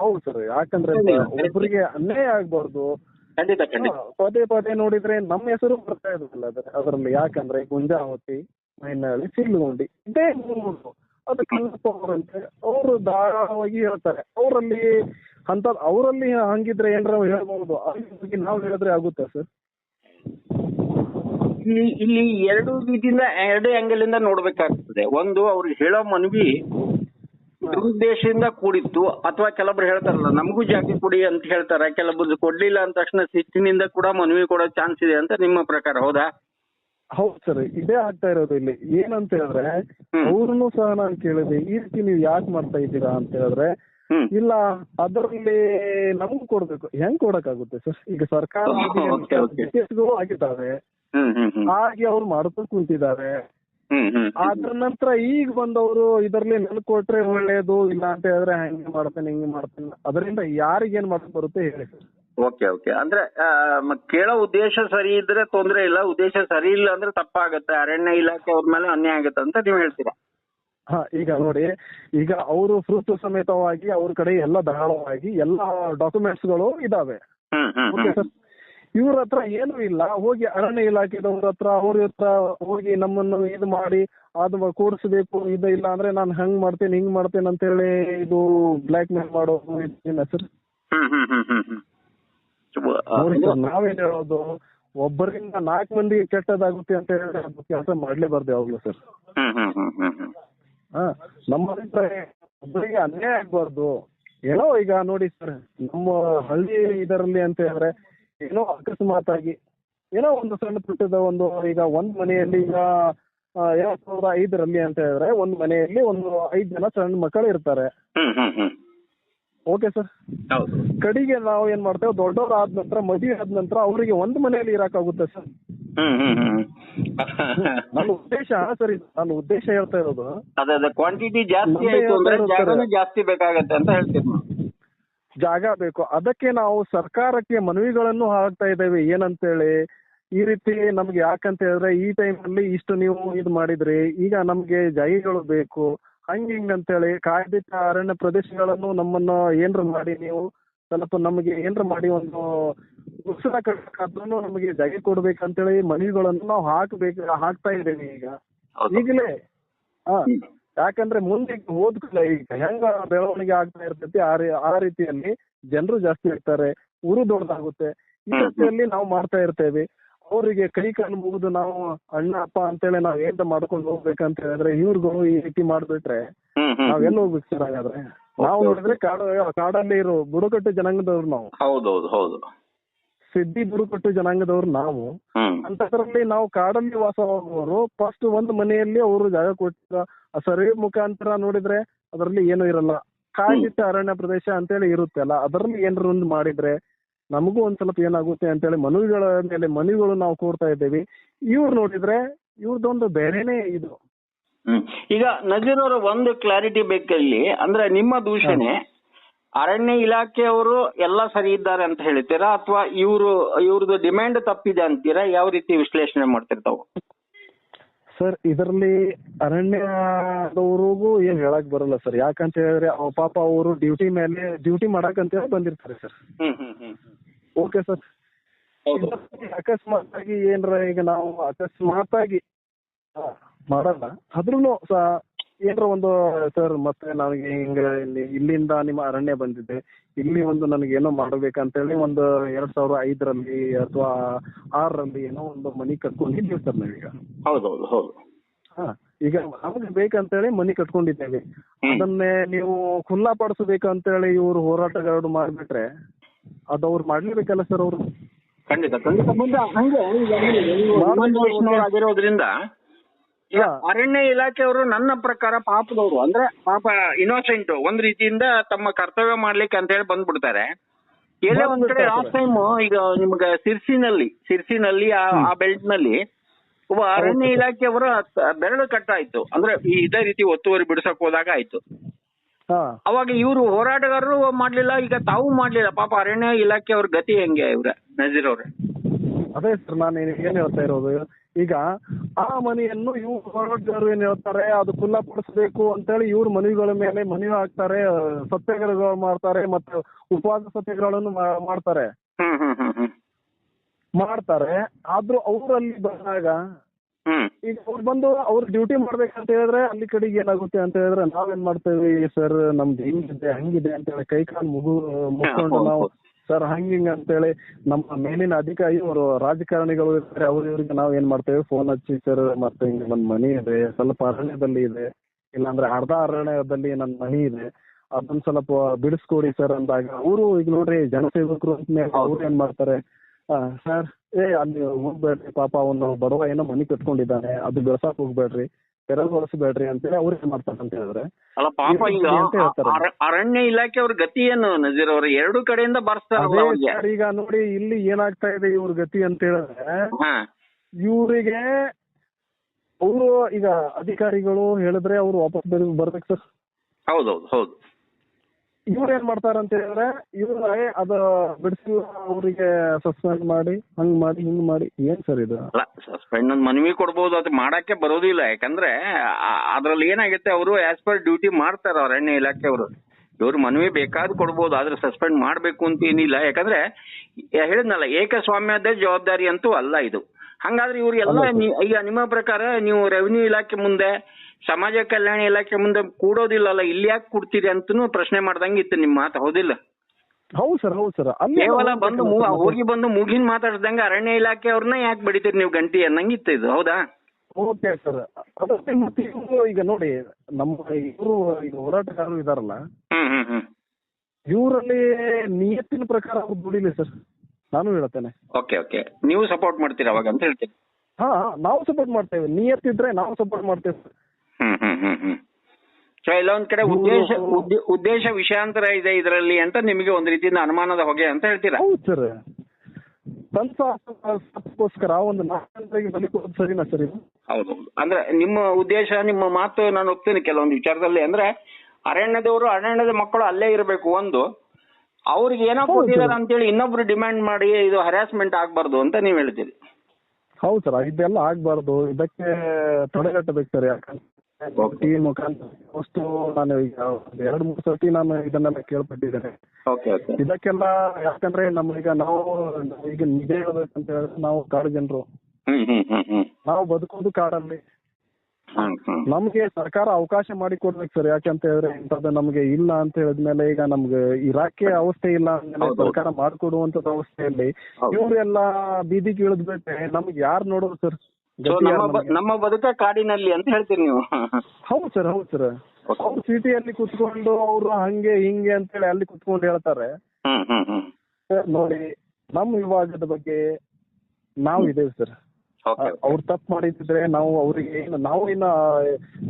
ಹೌದು ಸರ್. ಯಾಕಂದ್ರೆ ಒಬ್ಬರಿಗೆ ಅನ್ಯಾಯ ಆಗ್ಬಾರ್ದು. ಖಂಡಿತ ಖಂಡಿತ. ಪದೇ ಪದೇ ನೋಡಿದ್ರೆ ನಮ್ಮ ಹೆಸರು ಬರ್ತಾ ಇರೋದಿಲ್ಲ ಅದ್ರ ಅದರಲ್ಲಿ ಯಾಕಂದ್ರೆ ಗುಂಜಾವತಿ ಮೈನಾಳಿ ಸಿಲ್ಗುಂಡಿ ಇದೇ ಮೂರು. ಅದು ಕಲ್ಲಪ್ಪ ಅವರಂತೆ ಅವರು ಧಾರಾಳವಾಗಿ ಹೇಳ್ತಾರೆ. ಅವರಲ್ಲಿ ಅಂತ ಅವರಲ್ಲಿ ಹಂಗಿದ್ರೆ ಏನಾರ ಹೇಳ್ಬಹುದು? ಅಲ್ಲಿ ನಾವು ಹೇಳಿದ್ರೆ ಆಗುತ್ತಾ ಸರ್? ಇಲ್ಲಿ ಇಲ್ಲಿ ಎರಡು ರೀತಿಯಿಂದ ಎರಡು ಆಂಗಲ್ ಇಂದ ನೋಡ್ಬೇಕಾಗ್ತದೆ. ಒಂದು ಅವ್ರಿಗೆ ಹೇಳೋ ಮನವಿ ದುರುದ್ದೇಶದಿಂದ ಕೂಡಿತ್ತು. ಅಥವಾ ಕೆಲವೊಬ್ರು ಹೇಳ್ತಾರಲ್ಲ ನಮಗೂ ಜಾತಿ ಕೊಡಿ ಅಂತ ಹೇಳ್ತಾರೆ. ಕೆಲವೊಬ್ರು ಕೊಡ್ಲಿಲ್ಲ ಅಂದ ತಕ್ಷಣ ಸಿಟ್ಟಿನಿಂದ ಕೂಡ ಮನವಿ ಕೊಡೋ ಚಾನ್ಸ್ ಇದೆ ಅಂತ ನಿಮ್ಮ ಪ್ರಕಾರ ಹೌದಾ? ಹೌದು ಸರ್ ಇದೇ ಆಗ್ತಾ ಇರೋದು ಇಲ್ಲಿ. ಏನಂತ ಹೇಳಿದ್ರೆ. ಅವ್ರನ್ನು ಸಹ ನಾನು ಕೇಳಿದೆ ಈ ರೀತಿ ನೀವು ಯಾಕೆ ಮಾಡ್ತಾ ಇದ್ದೀರಾ ಅಂತ ಹೇಳಿದ್ರೆ ಇಲ್ಲ ಅದರಲ್ಲಿ ನಮಗೂ ಕೊಡ್ಬೇಕು. ಹೆಂಗ್ ಕೊಡಕ್ಕಾಗುತ್ತೆ ಸರ್? ಈಗ ಸರ್ಕಾರ ಆಗಿದ್ದಾರೆ. ಆಗಿದ್ದಾವೆ ಹಾಗೆ ಅವ್ರು ಮಾಡ್ಕೊಂಡು ಕುಂತಿದ್ದಾರೆ. ಅದ್ರ ನಂತರ ಈಗ ಬಂದವರು ಇದರಲ್ಲಿ ನನ್ ಕೊಟ್ರೆ ಒಳ್ಳೇದು ಇಲ್ಲ ಅಂತ ಹೇಳಿದ್ರೆ ಹಂಗೆ ಮಾಡ್ತೇನೆ ಹಿಂಗೆ ಮಾಡ್ತೇನೆ. ಅದರಿಂದ ಏನ್ ಮಾಡಕ್ ಬರುತ್ತೆ ಹೇಳಿ. Okay okay. ಅಂದ್ರೆ ಕೇಳೋ ಉದ್ದೇಶ ಸರಿ ಇದ್ರೆ ತೊಂದ್ರೆ ಇಲ್ಲ ಉದ್ದೇಶ ಸರಿ ಇಲ್ಲ ಅಂದ್ರೆ ತಪ್ಪಾಗತ್ತೆ. ಅರಣ್ಯ ಇಲಾಖೆ ಅವ್ರ ಮೇಲೆ ಅನ್ಯಾಯ ಆಗತ್ತೆ ಅಂತ ನೀವು ಹೇಳ್ತೀರಾ? ಹಾ ಈಗ ನೋಡಿ ಈಗ ಅವರು ಪ್ರೂಫ್ ಸಮೇತವಾಗಿ ಅವ್ರ ಕಡೆ ಎಲ್ಲ ಧಾರಾಳವಾಗಿ ಎಲ್ಲ ಡಾಕ್ಯುಮೆಂಟ್ಸ್ಗಳು ಇದಾವೆ. ಇವ್ರ ಹತ್ರ ಏನು ಇಲ್ಲ. ಹೋಗಿ ಅರಣ್ಯ ಇಲಾಖೆದವ್ರ ಹತ್ರ ಅವ್ರ ಹತ್ರ ಹೋಗಿ ನಮ್ಮನ್ನು ಇದು ಮಾಡಿ ಅದು ಕೂಡಿಸ್ಬೇಕು ಇದು ಇಲ್ಲ ಅಂದ್ರೆ ನಾನು ಹಂಗ್ ಮಾಡ್ತೇನೆ ಹಿಂಗ್ ಮಾಡ್ತೇನೆ ಅಂತ ಹೇಳಿ ಇದು ಬ್ಲಾಕ್ ಮೇಲ್ ಮಾಡೋದು ಇದನ್ನ ಸರ್ ನಾವೇನ್ ಹೇಳೋದು? ಒಬ್ಬರಿಂದ ನಾಲ್ಕು ಮಂದಿ ಕೆಟ್ಟದಾಗುತ್ತೆ ಅಂತ ಹೇಳಿ ಅದು ಕೆಲಸ ಮಾಡ್ಲೇಬಾರ್ದು ಯಾವಾಗ್ಲೂ ಸರ್. ನಮ್ಮ ಅಭಿಪ್ರಾಯ ಒಬ್ಬರಿಗೆ ಅನ್ಯಾಯ ಆಗ್ಬಾರ್ದು. ಏನೋ ಈಗ ನೋಡಿ ಸರ್ ನಮ್ಮ ಹಳ್ಳಿ ಇದರಲ್ಲಿ ಅಂತ ಹೇಳಿದ್ರೆ ಏನೋ ಅಕಸ್ಮಾತ್ ಆಗಿ ಏನೋ ಒಂದು ಸಣ್ಣ ಪುಟ್ಟದ ಒಂದು ಈಗ ಒಂದ್ ಮನೆಯಲ್ಲಿ ಈಗ ಎರಡ್ ಸಾವಿರದ ಐದರಲ್ಲಿ ಅಂತ ಹೇಳಿದ್ರೆ ಒಂದ್ ಮನೆಯಲ್ಲಿ ಒಂದು ಐದ್ ಜನ ಸಣ್ಣ ಮಕ್ಕಳು ಇರ್ತಾರೆ. ಹ್ಮ್ ಹ್ಮ್ ಹ್ಮ್. Okay sir. ಹೌದು. ಕಡಿಗೆ ನಾವು ಏನ್ ಮಾಡ್ತೇವೆ ದೊಡ್ಡವ್ರು ಆದ ನಂತರ ಮದುವೆ ಆದ ನಂತರ ಅವರಿಗೆ ಒಂದ್ ಮನೆಯಲ್ಲಿ ಇರಕಾಗುತ್ತೆ ಸರ್. ಹ್ಮ್ ಹ್ಮ್ ಹ್ಮ್ ನನ್ನ ಉದ್ದೇಶ ಸರಿ ನನ್ನ ಉದ್ದೇಶ ಹೇಳ್ತಾ ಇರೋದು ಅದೇ ಅದೇ ಕ್ವಾಂಟಿಟಿ ಜಾಸ್ತಿ ಆಯ್ತು ಅಂದ್ರೆ ಯಾವ್ದಾದ್ರು ಜಾಗನೂ ಜಾಸ್ತಿ ಬೇಕಾಗತ್ತೆ ಅಂತ ಹೇಳ್ತೀರಿ ನೀವು ಜಾಗ ಬೇಕು ಅದಕ್ಕೆ ನಾವು ಸರ್ಕಾರಕ್ಕೆ ಮನವಿಗಳನ್ನು ಹಾಕ್ತಾ ಇದ್ದೇವೆ ಏನಂತೇಳಿ ಈ ರೀತಿ ನಮ್ಗೆ ಯಾಕಂತ ಹೇಳಿದ್ರೆ ಈ ಟೈಮ್ ಅಲ್ಲಿ ಇಷ್ಟು ನೀವು ಇದು ಮಾಡಿದ್ರಿ ಈಗ ನಮ್ಗೆ ಜಾಗಗಳು ಬೇಕು ಹಂಗ್ ಹಿಂಗ್ ಅಂತೇಳಿ ಕಾಯ್ದಿಟ್ಟ ಅರಣ್ಯ ಪ್ರದೇಶಗಳನ್ನು ನಮ್ಮನ್ನ ಏನ್ರ ಮಾಡಿ ನೀವು ಸ್ವಲ್ಪ ನಮಗೆ ಏನ್ರ ಮಾಡಿ ಒಂದು ಉತ್ಸವ ಕಟ್ಟಬೇಕಾದ್ರೂ ನಮಗೆ ಜಾಗ ಕೊಡ್ಬೇಕಂತೇಳಿ ಮನವಿಗಳನ್ನು ನಾವು ಹಾಕ್ಬೇಕು ಹಾಕ್ತಾ ಇದ್ದೇವೆ ಈಗ. ಈಗಲೇ ಹಾ. ಯಾಕಂದ್ರೆ ಮುಂದೆ ಓದ್ಕಲ್ಲ ಈಗ ಹೆಂಗ ಬೆಳವಣಿಗೆ ಆಗ್ತಾ ಇರ್ತೈತಿ ಆ ಆ ರೀತಿಯಲ್ಲಿ ಜನರು ಜಾಸ್ತಿ ಇರ್ತಾರೆ ಊರು ದೊಡ್ಡದಾಗುತ್ತೆ ಈ ರೀತಿಯಲ್ಲಿ ನಾವು ಮಾಡ್ತಾ ಇರ್ತೇವೆ. ಅವರಿಗೆ ಕೈ ಕಾಲು ಮುಗಿದು ನಾವು ಅಣ್ಣ ಅಪ್ಪ ಅಂತೇಳಿ ನಾವ್ ಏನ್ ಮಾಡ್ಕೊಂಡು ಹೋಗ್ಬೇಕಂತ ಹೇಳಿದ್ರೆ ಇವ್ರಿಗೂ ಈ ರೀತಿ ಮಾಡ್ಬಿಟ್ರೆ ನಾವ್ ಎಲ್ಲಿ ಹೋಗ್ಬೇಕು ಸರ್ ಹಾಗಾದ್ರೆ? ನಾವು ನೋಡಿದ್ರೆ ಕಾಡು ಕಾಡಲ್ಲಿ ಇರೋ ಬುಡಕಟ್ಟು ಜನಾಂಗದವ್ರು ನಾವು. ಹೌದೌದು ಹೌದು. ಸಿದ್ಧಿ ಬುಡಕಟ್ಟು ಜನಾಂಗದವ್ರು ನಾವು. ಅಂತದ್ರಲ್ಲಿ ನಾವು ಕಾಡಲ್ಲಿ ವಾಸವಾಗುವವರು ಫಸ್ಟ್ ಒಂದು ಮನೆಯಲ್ಲಿ ಅವರು ಜಾಗ ಕೊಟ್ಟಿರ ಸರ್ವೆ ಮುಖಾಂತರ ನೋಡಿದ್ರೆ ಅದರಲ್ಲಿ ಏನು ಇರಲ್ಲ. ಕಾಯ್ದಿಟ್ಟ ಅರಣ್ಯ ಪ್ರದೇಶ ಅಂತೇಳಿ ಇರುತ್ತೆ ಅಲ್ಲ ಅದರಲ್ಲಿ ಏನಾರ ಒಂದು ಮಾಡಿದ್ರೆ ನಮಗೂ ಒಂದ್ ಸ್ವಲ್ಪ ಏನಾಗುತ್ತೆ ಅಂತೇಳಿ ಮನವಿಗಳ ಮೇಲೆ ಮನವಿಗಳು ನಾವು ಕೋರ್ತಾ ಇದ್ದೇವೆ. ಇವ್ರು ನೋಡಿದ್ರೆ ಇವ್ರದೊಂದು ಬೇರೆನೆ ಇದು. ಈಗ ನಜೀರ್ ಅವರ ಒಂದು ಕ್ಲಾರಿಟಿ ಬೇಕಲ್ಲಿ ಅಂದ್ರೆ ನಿಮ್ಮ ದೂಷಣೆ ಅರಣ್ಯ ಇಲಾಖೆಯವರು ಎಲ್ಲ ಸರಿ ಇದ್ದಾರೆ ಅಂತ ಹೇಳ್ತೀರಾ? ಅಥವಾ ಇವರು ಇವ್ರದ್ದು ಡಿಮ್ಯಾಂಡ್ ತಪ್ಪಿದೆ ಅಂತೀರಾ? ಯಾವ ರೀತಿ ವಿಶ್ಲೇಷಣೆ ಮಾಡ್ತಿರ್ತಾವ? ಸರ್ ಇದರಲ್ಲಿ ಅರಣ್ಯದವ್ರಿಗೂ ಏನ್ ಹೇಳಕ್ ಬರಲ್ಲ ಸರ್. ಯಾಕಂತ ಹೇಳಿದ್ರೆ ಅವ್ ಪಾಪ ಅವರು ಡ್ಯೂಟಿ ಮೇಲೆ ಡ್ಯೂಟಿ ಮಾಡಕ್ ಅಂತ ಹೇಳಿ ಬಂದಿರ್ತಾರೆ sir. Hmm hmm hmm okay sir. ಹೌದು. ಅಕಸ್ಮಾತ್ ಆಗಿ ಏನ್ರ ಈಗ ನಾವು ಅಕಸ್ಮಾತ್ ಆಗಿ ಮಾಡಲ್ಲ. ಆದ್ರೂನು ಸಹ ಏನ್ರ ಒಂದು ಸರ್ ಮತ್ತೆ ನನಗೆ ಹಿಂಗ ಇಲ್ಲಿ ಇಲ್ಲಿಂದ ನಿಮ್ಮ ಅರಣ್ಯ ಬಂದಿದೆ. ಇಲ್ಲಿ ಒಂದು ನನಗೆ ಏನೋ ಮಾಡ್ಬೇಕಂತೇಳಿ ಒಂದು ಎರಡ್ ಸಾವಿರ ಐದರಲ್ಲಿ ಅಥವಾ ಆರರಲ್ಲಿ ಏನೋ ಒಂದು ಮನಿ ಕಟ್ಕೊಂಡಿದ್ದೀವಿ ಸರ್ ನಾವೀಗ. ಹೌದೌದು ಹೌದು. ಹಾ ಈಗ ನಮಗೆ ಬೇಕಂತೇಳಿ ಮನಿ ಕಟ್ಕೊಂಡಿದ್ದೇವೆ. ಅದನ್ನೇ ನೀವು ಖುಲ್ಲಾ ಹೇಳಿ ಇವರು ಹೋರಾಟಗಾರರು ಮಾಡ್ಬಿಟ್ರೆ ಅದು ಅವ್ರು ಮಾಡ್ಲೇಬೇಕಲ್ಲ ಸರ್ ಅವರು? ಖಂಡಿತ ಖಂಡಿತ. ಮುಂದೆ ಹಂಗೆ ಆಗಿರೋದ್ರಿಂದ. ಅರಣ್ಯ ಇಲಾಖೆಯವರು ನನ್ನ ಪ್ರಕಾರ ಪಾಪದವರು. ಅಂದ್ರೆ ಪಾಪ ಇನ್ನೋಸೆಂಟ್ ಒಂದ್ ರೀತಿಯಿಂದ ತಮ್ಮ ಕರ್ತವ್ಯ ಮಾಡ್ಲಿಕ್ಕೆ ಅಂತ ಹೇಳಿ ಬಂದ್ಬಿಡ್ತಾರೆ. ಎಲ್ಲೇ ಒಂದ್ ಕಡೆ. ಲಾಸ್ಟ್ ಟೈಮ್ ಈಗ ನಿಮ್ಗೆ ಸಿರ್ಸಿನಲ್ಲಿ ಸಿರ್ಸಿನಲ್ಲಿ ಆ ಬೆಲ್ಟ್ನಲ್ಲಿ ಒಬ್ಬ ಅರಣ್ಯ ಇಲಾಖೆಯವರ ಬೆರಳು ಕಟ್ಟಾಯ್ತು. ಅಂದ್ರೆ ಈ ಇದೇ ರೀತಿ ಒತ್ತುವರಿ ಬಿಡಿಸಕ್ ಹೋದಾಗ ಆಯ್ತು. ಅವಾಗ ಇವರು ಹೋರಾಟಗಾರರು ಮಾಡ್ಲಿಲ್ಲ ಈಗ ತಾವು ಮಾಡ್ಲಿಲ್ಲ. ಪಾಪ ಅರಣ್ಯ ಇಲಾಖೆಯವ್ರ ಗತಿ ಹೆಂಗೆ ಇವ್ರ ನಜೀರ್ ಅವ್ರೆ? ಅದೇ ಸರ್ ನಾನು ಏನ್ ಹೇಳ್ತಾ ಇರೋದು? ಈಗ ಆ ಮನೆಯನ್ನು ಇವ್ರು ಹೋರಾಟಗಾರರು ಏನ್ ಹೇಳ್ತಾರೆ ಅದು ಖುಲ್ಲಾ ಪಡಿಸ್ಬೇಕು ಅಂತೇಳಿ ಇವ್ರ ಮನೆಗಳ ಮೇಲೆ ಮನವಿ ಹಾಕ್ತಾರೆ ಸತ್ಯಾಗ್ರಹಗಳು ಮಾಡ್ತಾರೆ ಮತ್ತೆ ಉಪವಾಸ ಸತ್ಯಾಗ್ರಹಗಳನ್ನು ಮಾಡ್ತಾರೆ. ಮಾಡ್ತಾರೆ ಆದ್ರೂ ಅವ್ರಲ್ಲಿ ಬಂದಾಗ ಈಗ ಅವ್ರು ಬಂದು ಅವ್ರ ಡ್ಯೂಟಿ ಮಾಡ್ಬೇಕಂತ ಹೇಳಿದ್ರೆ ಅಲ್ಲಿ ಕಡೆಗೆ ಏನಾಗುತ್ತೆ ಅಂತ ಹೇಳಿದ್ರೆ ನಾವೇನ್ ಮಾಡ್ತೇವಿ ಸರ್ ನಮ್ದು ಹಿಂಗಿದೆ ಹಂಗಿದೆ ಅಂತ ಹೇಳಿ ಕೈ ಕಾಲು ಮುಗು ಮುಗ್ಕೊಂಡು ನಾವು. ಸರ್ ಹಂಗ ಹಿಂಗ ಅಂತೇಳಿ ನಮ್ಮ ಮೇಲಿನ ಅಧಿಕಾರಿ ಅವರು ರಾಜಕಾರಣಿಗಳು ಇರ್ತಾರೆ ಅವ್ರ ಇವ್ರಿಗೆ ನಾವ್ ಏನ್ ಮಾಡ್ತೇವೆ? ಫೋನ್ ಹಚ್ಚಿ ಸರ್ ಮತ್ತೆ ಹಿಂಗ ನನ್ ಮನಿ ಇದೆ, ಸ್ವಲ್ಪ ಅರಣ್ಯದಲ್ಲಿ ಇದೆ, ಇಲ್ಲಾಂದ್ರೆ ಅರ್ಧ ಅರಣ್ಯದಲ್ಲಿ ನನ್ ಮನಿ ಇದೆ ಅದನ್ನ ಸ್ವಲ್ಪ ಬಿಡಿಸ್ಕೊಡಿ ಸರ್ ಅಂದಾಗ ಅವರು ಈಗ ನೋಡ್ರಿ ಜನಸೇವಕರು ಅಂತ ಅವ್ರು ಏನ್ ಮಾಡ್ತಾರೆ? ಸರ್, ಏ, ಅಲ್ಲಿ ಹೋಗ್ಬೇಡ್ರಿ, ಪಾಪ ಅವನು ಬಡವ ಏನೋ ಮನಿ ಕಟ್ಕೊಂಡಿದ್ದಾನೆ, ಅದು ಬೆಳಸಾಕ್ ಹೋಗ್ಬೇಡ್ರಿ ತೆರವುಗೊಳಿಸ್ಬೇಡ್ರಿ ಅಂತೇಳಿ ಅವ್ರು ಏನ್ ಮಾಡ್ತಾರೆ ಅಂತ ಹೇಳಿದ್ರೆ ಅಲ್ಲ ಪಾಪ ಈಗ ಅಂತ ಹೇಳ್ತಾರೆ. ಅರ- ಅರಣ್ಯ ಇಲಾಖೆ ಅವ್ರ ಗತಿ ಏನು ನಜೀರ್ ಅವ್ರ? ಎರಡು ಕಡೆಯಿಂದ ಬರ್ಸ್ತಾರಲ್ಲ ಅದೇ ಅವ್ರಿಗೆ. ಸರ್ ಈಗ ನೋಡಿ ಇಲ್ಲಿ ಏನಾಗ್ತಾ ಇದೆ ಇವ್ರ ಗತಿ ಅಂತ ಹೇಳಿದ್ರೆ ಹಾ. ಇವರಿಗೆ ಅವರು ಈಗ ಅಧಿಕಾರಿಗಳು ಹೇಳಿದ್ರೆ ಅವ್ರು ವಾಪಸ್ ಬರ್- ಬರ್ಬೇಕು ಸರ್. ಹೌದೌದು ಹೌದು. ಇವ್ರು ಏನ್ ಮಾಡ್ತಾರ ಅಂತ ಹೇಳಿದ್ರೆ ಇವ್ರ ಅದ ಬಿಡಿಸಿ ಅವರಿಗೆ ಸಸ್ಪೆಂಡ್ ಮಾಡಿ ಹಂಗ್ ಮಾಡಿ ಹಿಂಗ್ ಮಾಡಿ ಏನ್ ಸರ್ ಇದು? ಅಲ್ಲ ಸಸ್ಪೆಂಡ್ ಮನವಿ ಕೊಡ್ಬೋದು ಅದು ಮಾಡಕ್ಕೆ ಬರೋದಿಲ್ಲ ಯಾಕಂದ್ರೆ ಅದ್ರಲ್ಲಿ ಏನಾಗುತ್ತೆ ಅವರು ಆಸ್ ಪರ್ ಡ್ಯೂಟಿ ಮಾಡ್ತಾರ ಇಲಾಖೆ ಅವರು. ಇವ್ರು ಮನವಿ ಬೇಕಾದ್ ಕೊಡ್ಬೋದು ಆದ್ರೆ ಸಸ್ಪೆಂಡ್ ಮಾಡ್ಬೇಕು ಅಂತ ಏನಿಲ್ಲ. ಯಾಕಂದ್ರೆ ಹೇಳಿದ್ನಲ್ಲ ಏಕಸ್ವಾಮ್ಯದ ಜವಾಬ್ದಾರಿ ಅಂತೂ ಅಲ್ಲ ಇದು. ಹಂಗಾದ್ರೆ ಇವ್ರಿಗೆಲ್ಲ ಎಲ್ಲಾ ಈಗ ನಿಮ್ಮ ಪ್ರಕಾರ ನೀವು ರೆವಿನ್ಯೂ ಇಲಾಖೆ ಮುಂದೆ ಸಮಾಜ ಕಲ್ಯಾಣ ಇಲಾಖೆ ಮುಂದೆ ಕೂಡೋದಿಲ್ಲಲ್ಲ ಇಲ್ಲಿ ಯಾಕೆ ಕೊಡ್ತೀರಿ ಅಂತನೂ ಪ್ರಶ್ನೆ ಮಾಡ್ದಂಗೆ ಇತ್ತು ನಿಮ್ಮ ಮಾತು ಹೌದಿಲ್ಲ? ಹೌದು ಸರ್ ಹೌದು ಸರ್. ಕೇವಲ ಬಂದು ಹೋಗಿ ಬಂದು ಮುಗಿನ್ ಮಾತಾಡ್ದಂಗ ಅರಣ್ಯ ಇಲಾಖೆ ಅವ್ರನ್ನ ಯಾಕೆ ಬಡಿತೀರಿ ನೀವು ಗಂಟಿ ಅನ್ನಂಗಿತ್ತು ಇದು ಹೌದಾ? Okay sir. ಅದಕ್ಕೆ ಮತ್ತೆ ಇವ್ರು ಈಗ ನೋಡಿ ನಮ್ಮ ಇವರು ಈಗ ಹೋರಾಟಗಾರರು ಇದಾರಲ್ಲ ಹ್ಮ್ ಹ್ಮ್ ಹ್ಮ್. ಇವರಲ್ಲಿ ನಿಯತ್ತಿನ ಪ್ರಕಾರ ಅವ್ರು ದುಡಿಲಿ ಸರ್. ನಾನು ಹೇಳ್ತೇನೆ ಓಕೆ ಓಕೆ. ನೀವು ಸಪೋರ್ಟ್ ಮಾಡ್ತೀರಾ ಅವಾಗ ಅಂತ ಹೇಳ್ತೀನಿ. ಹಾ ನಾವು ಸಪೋರ್ಟ್ ಮಾಡ್ತೇವೆ. ನಿಯತ್ತಿದ್ರೆ ನಾವು ಸಪೋರ್ಟ್ ಮಾಡ್ತೇವೆ. ಹ್ಮ್ ಹ್ಮ್ ಹ್ಮ್ ಹ್ಮ್. ಸೊ ಇಲ್ಲ ಒಂದ್ ಕಡೆ ಉದ್ದೇಶ ಉದ್ದೇಶ ವಿಷಯಾಂತರ ಇದೆ ಇದರಲ್ಲಿ ಅಂತ ನಿಮಗೆ ಒಂದ್ ರೀತಿಯಿಂದ ಅನುಮಾನದ ಹೊಗೆ ಅಂತ ಹೇಳ್ತೀರಾ? ಹೌದು ಸರ್. ಸ್ವಲ್ಪ ಒಂದು ನಾಲ್ಕು ಗಂಟೆಗೆ ಬಲಿ ಕೊಡೋದು ಸರಿನಾ ಸರ್ ಇದು? ಹೌದು ಅಂದ್ರೆ ನಿಮ್ಮ ಉದ್ದೇಶ ನಿಮ್ಮ ಮಾತು ನಾನು ಒಪ್ತೀನಿ ಕೆಲವೊಂದು ವಿಚಾರದಲ್ಲಿ. ಅಂದ್ರೆ ಅರಣ್ಯದವರು ಅರಣ್ಯದ ಮಕ್ಕಳು ಅಲ್ಲೇ ಇರಬೇಕು ಒಂದು. ಅವ್ರಿಗೆ ಏನೋ. ಕೊಟ್ಟಿದ್ದಾರೆ ಅಂತೇಳಿ ಇನ್ನೊಬ್ರು ಡಿಮ್ಯಾಂಡ್ ಮಾಡಿ ಇದು ಹರಾಸ್ಮೆಂಟ್ ಆಗ್ಬಾರ್ದು ಅಂತ ನೀವ್ ಹೇಳ್ತೀರಿ. ಹೌದು ಸರ್. ಇದೆಲ್ಲ ಆಗ್ಬಾರ್ದು. ಇದಕ್ಕೆ ತಡೆಗಟ್ಟಬೇಕು ಸರ್ ಯಾಕಂದ್ರೆ ಟಿವಿ ಮುಖಾಂತರ ವಸ್ತು ನಾನು ಈಗ ಎರಡ್ ಮೂರು ಸರ್ತಿ ನಾನು ಇದನ್ನೆಲ್ಲ ಕೇಳ್ಪಟ್ಟಿದ್ದೇನೆ. ಓಕೆ ಓಕೆ ಇದಕ್ಕೆಲ್ಲ ಯಾಕಂದ್ರೆ ನಮ್ಮೀಗ ನಾವು ಈಗ ನಿಜ ಹೇಳ್ಬೇಕಂತ ಹೇಳಿದ್ರೆ ನಾವು ಕಾಡು ಜನರು. ಹ್ಮ್ ಹ್ಮ್ ಹ್ಮ್ ಹ್ಮ್. ನಾವು ಬದುಕೋದು ಕಾಡಲ್ಲಿ. ನಮ್ಗೆ ಸರ್ಕಾರ ಅವಕಾಶ ಮಾಡಿ ಕೊಡ್ಬೇಕು ಸರ್ ಯಾಕಂತ ಹೇಳಿದ್ರೆ ಇಂಥದ್ದು ನಮ್ಗೆ ಇಲ್ಲ ಅಂತ ಹೇಳಿದ್ಮೇಲೆ ಈಗ ನಮ್ಗೆ ಇರಾಕೆ ಅವಸ್ಥೆ ಇಲ್ಲ ಅಂದ್ಮೇಲೆ. ಸರ್ಕಾರ ಮಾಡ್ಕೊಡುವಂತದ ಅವಸ್ಥೆಯಲ್ಲಿ. ಇವರೆಲ್ಲ ಬೀದಿಗೆ ಇಳಿದ್ಬಿಟ್ರೆ ನಮ್ಗೆ ಯಾರು ನೋಡೋದು ಸರ್? ನಮ್ಮ ಬ- ನಮ್ಮ ಬದುಕ ಕಾಡಿನಲ್ಲಿ ಅಂತ ಹೇಳ್ತೀರಿ ನೀವು? ಹೌದು ಸರ್ ಹೌದು ಸರ್. ಅವ್ರ ಸಿಟಿಯಲ್ಲಿ ಕುತ್ಕೊಂಡು ಅವ್ರು ಹಂಗೆ ಹಿಂಗೆ ಅಂತೇಳಿ ಅಲ್ಲಿ ಕುತ್ಕೊಂಡು ಹೇಳ್ತಾರೆ. ಹ್ಮ್ ಹ್ಮ್ ಹ್ಮ್. ಸರ್ ನೋಡಿ ನಮ್ಮ ವಿಭಾಗದ ಬಗ್ಗೆ ನಾವು ಇದೇವೆ ಸರ್. ಓಕೆ ಅವ್ರು ತಪ್ಪು ಮಾಡಿದ್ರೆ ನಾವು ಅವ್ರಿಗೆ ಏನು ನಾವು ಇನ್ನ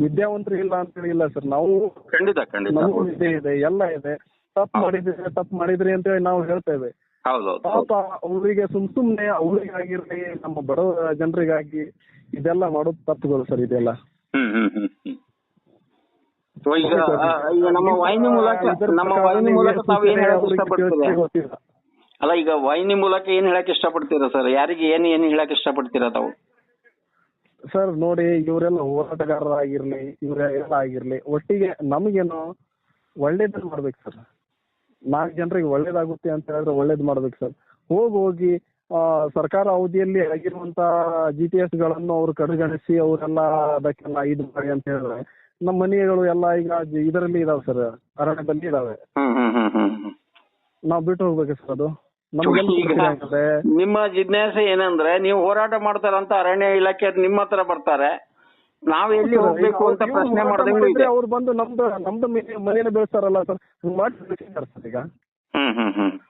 ವಿದ್ಯಾವಂತರು ಇಲ್ಲ ಅಂತ ಇಲ್ಲ ಸರ್. ನಾವು ಖಂಡಿತ ಖಂಡಿತ. ನಮಗೂ ವಿದ್ಯೆ ಇದೆ ಎಲ್ಲ ಇದೆ. ತಪ್ಪು ಮಾಡಿದ್ರೆ ತಪ್ಪು ಮಾಡಿದ್ರಿ ಅಂತೇಳಿ ನಾವು ಹೇಳ್ತೇವೆ. ಪಾಪ ಅವರಿಗೆ ಸುಮ್ ಸುಮ್ನೆ ಅವರಿಗಾಗಿರ್ಲಿ ನಮ್ಮ ಬಡ ಜನರಿಗಾಗಿ ಇದೆಲ್ಲ ಮಾಡೋದು ತಪ್ಪುಗಳು ಸರ್ ಇದೆಲ್ಲ. ಅಲ್ಲ ಈಗ ವಾಹಿನಿ ಮೂಲಕ ಏನ್ ಹೇಳಕ್ ಇಷ್ಟಪಡ್ತೀರಾ ಸರ್ ಯಾರಿಗೆ ಏನ್ ಏನ್ ಹೇಳಕ್ ಇಷ್ಟಪಡ್ತೀರಾ ತಾವು? ಸರ್ ನೋಡಿ ಇವರೆಲ್ಲ ಹೋರಾಟಗಾರರಾಗಿರ್ಲಿ ಇವರೆಲ್ಲ ಆಗಿರ್ಲಿ ಒಟ್ಟಿಗೆ ನಮಗೇನು ಒಳ್ಳೇದನ್ನ ಮಾಡ್ಬೇಕು ಸರ್ ನಾಲ್ಕು ಜನರಿಗೆ ಒಳ್ಳೇದಾಗುತ್ತೆ ಅಂತ ಹೇಳಿದ್ರೆ ಒಳ್ಳೇದ್ ಮಾಡ್ಬೇಕು ಸರ್. ಹೋಗಿ ಹೋಗಿ ಆ, ಸರ್ಕಾರ ಅವಧಿಯಲ್ಲಿ ಆಗಿರುವಂತ ಜಿ ಟಿ ಎಸ್ಗಳನ್ನು ಅವ್ರು ಕಡೆಗಣಿಸಿ ಅವರೆಲ್ಲ ಅದಕ್ಕೆಲ್ಲ ಇದು ಮಾಡಿ ಅಂತ ಹೇಳಿದ್ರೆ ನಮ್ಮ ಮನೆಗಳು ಎಲ್ಲ ಈಗ ಇದರಲ್ಲಿ ಇದಾವೆ ಸರ್ ಅರಣ್ಯದಲ್ಲಿ ಇದಾವೆ. ನಾವ್ ಬಿಟ್ಟು ಹೋಗ್ಬೇಕು ಸರ್ ಅದು. ನಿಮ್ಮ ಜಿಜ್ಞಾಸೆ ಏನಂದ್ರೆ ನೀವು ಹೋರಾಟ ಮಾಡ್ತಾರಂತ ಅರಣ್ಯ ಇಲಾಖೆ ನಿಮ್ಮ ಹತ್ರ ಬರ್ತಾರೆ. ನಾವ್ ಎಲ್ಲಿ ಹೋಗ್ಬೇಕು ಅಂತ ಪ್ರಶ್ನೆ ಮಾಡ್ದಂಗೂ ಇದೆ. ಅವ್ರು ಬಂದು ನಮ್ದು ನಮ್ದು ಮನೆ- ಮನೇನ ಬೆಳೆಸ್ತಾರಲ್ಲ ಸರ್ ಮಾಡಿ ಬೆಳ್ಸಿದಾರೆ ಸರ್ ಈಗ. ಹ್ಮ್ ಹ್ಮ್ ಹ್ಮ್.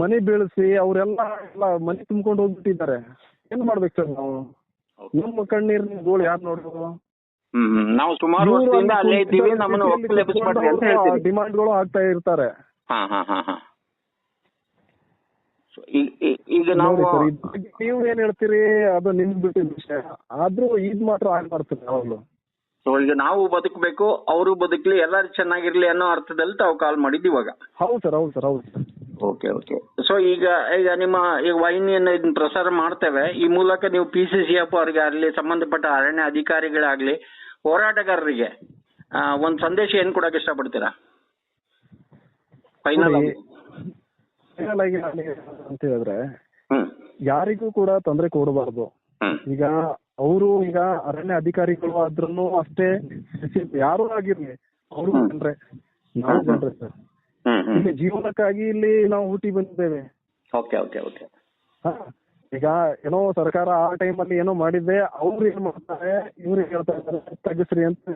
ಮನೆ ಬೆಳೆಸಿ ಅವರೆಲ್ಲ ಎಲ್ಲ ಮನೆ ತುಂಬ್ಕೊಂಡು ಹೋಗ್ಬಿಟ್ಟಿದ್ದಾರೆ. ಏನ್ ಮಾಡ್ಬೇಕು ಸರ್ ನಾವು? ನಮ್ಮ ಕಣ್ಣೀರಿನ ಗೋಳು ಯಾರು ನೋಡೋದು? ನಾವು ಸುಮಾರು ವರ್ಷದಿಂದ ಅಲ್ಲೇ ಇದ್ದೀವಿ ನಮ್ಮನ್ನ ಒಕ್ಕಲು ಎಬ್ಬಿಸ್ಬಾರ್ದು ಅಂತ ಹೇಳ್ತೀವಿ. ಡಿಮಾಂಡ್ಗಳು ಆಗ್ತಾ ಇರ್ತಾರೆ. ಹಾ ಹಾ ಹಾ. ಈಗ ನಾವು ನೀವು ಏನ್ ಹೇಳ್ತೀರಿ? ಅದು ನಿಮ್ ಬಿಟ್ಟಿದ ವಿಷಯ. ಆದ್ರೂ ಇದ್ ಮಾತ್ರ ಆಗ್ಬಾರ್ದು ಯಾವಾಗ್ಲೂ. ಸೊ ಈಗ ನಾವು ಬದುಕಬೇಕು ಅವರು ಬದುಕಲಿ ಎಲ್ಲರೂ ಚೆನ್ನಾಗಿರ್ಲಿ ಅನ್ನೋ ಅರ್ಥದಲ್ಲಿ ತಾವು ಕಾಲ್ ಮಾಡಿದ್ದು ಇವಾಗ. ಹೌದು ಸರ್ ಹೌದು ಸರ್ ಹೌದು ಸರ್. ಓಕೆ ಓಕೆ ಸೊ ಈಗ ಈಗ ನಿಮ್ಮ ಈಗ ವಾಹಿನಿಯನ್ನು ಇದನ್ನ ಪ್ರಸಾರ ಮಾಡ್ತೇವೆ. ಈ ಮೂಲಕ ನೀವು ಪಿ ಸಿ ಸಿ ಎಫ್ ಅವ್ರಿಗೆ ಆಗಲಿ ಸಂಬಂಧಪಟ್ಟ ಅರಣ್ಯ ಅಧಿಕಾರಿಗಳಾಗ್ಲಿ ಹೋರಾಟಗಾರರಿಗೆ ಒಂದು ಒಂದ್ ಸಂದೇಶ ಏನ್ ಕೊಡಕ್ ಇಷ್ಟಪಡ್ತೀರಾ? ಫೈನಲ್ final ಆಗಿ ಅಂತ ಹೇಳಿದ್ರೆ ಯಾರಿಗೂ ಕೂಡ ತೊಂದರೆ ಕೊಡಬಾರ್ದು. ಈಗ ಅವರು ಈಗ ಅರಣ್ಯ ಅಧಿಕಾರಿಗಳು ಆದ್ರೂ ಅಷ್ಟೇ ಯಾರು ಆಗಿರ್ಲಿ ಅವರು ಜನರೇ. ನಾವು ಜನರೇ ಸರ್. ಇಲ್ಲಿ ಜೀವನಕ್ಕಾಗಿ ಇಲ್ಲಿ ನಾವು ಊಟಿ ಬಂದಿದ್ದೇವೆ. Okay okay okay. ಹಾ. ಈಗ ಏನೋ ಸರ್ಕಾರ ಆ ಟೈಮ್ ಅಲ್ಲಿ ಏನೋ ಮಾಡಿದ್ದೆ ಅವ್ರು ಏನ್ ಮಾಡ್ತಾರೆ ಇವ್ರು ಹೇಳ್ತಾ ಇದ್ದಾರೆ ತಗ್ಗಿಸ್ರಿ ಅಂತ